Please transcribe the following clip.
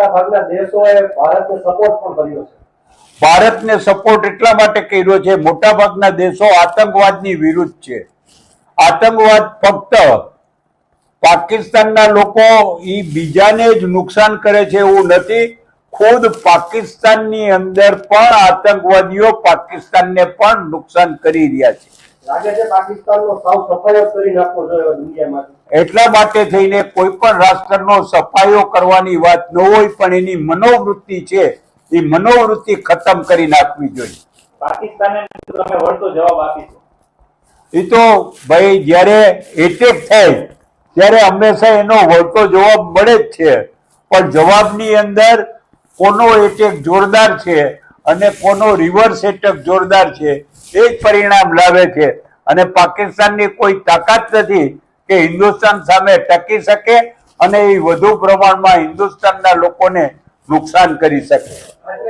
મોટા ભાગના દેશોએ ભારતને સપોર્ટ પણ કર્યો છે. ભારતને સપોર્ટ એટલા માટે કર્યો છે, મોટાભાગના દેશો આતંકવાદની વિરુદ્ધ છે. આતંકવાદ ફક્ત પાકિસ્તાનના લોકો એ બીજાને જ નુકસાન કરે છે એવું નથી. ખુદ પાકિસ્તાનની અંદર પણ આતંકવાદીઓ પાકિસ્તાનને પણ નુકસાન કરી રહ્યા છે. એટલા માટે થઈને કોઈ પણ રાષ્ટ્રનો સફાયો કરવાની વાત ન હોય પણ એની મનોવૃત્તિ છે એ મનોવૃત્તિ ખતમ કરી નાખવી જોઈએ. પાકિસ્તાને તમે વળતો જવાબ આપીશું એ તો ભાઈ જ્યારે એટેક થાય ત્યારે હંમેશા એનો વળતો જવાબ મળે જ છે. પણ જવાબની અંદર કોનો એટેક જોરદાર છે અને કોનો રિવર્સ સેટઅપ જોરદાર છે. એ જ પરિણામ લાવે છે. અને પાકિસ્તાનની કોઈ તાકાત નથી કે હિન્દુસ્તાન સામે ટકી શકે અને એ વધુ પ્રમાણમાં હિન્દુસ્તાનના લોકોને નુકસાન કરી શકે.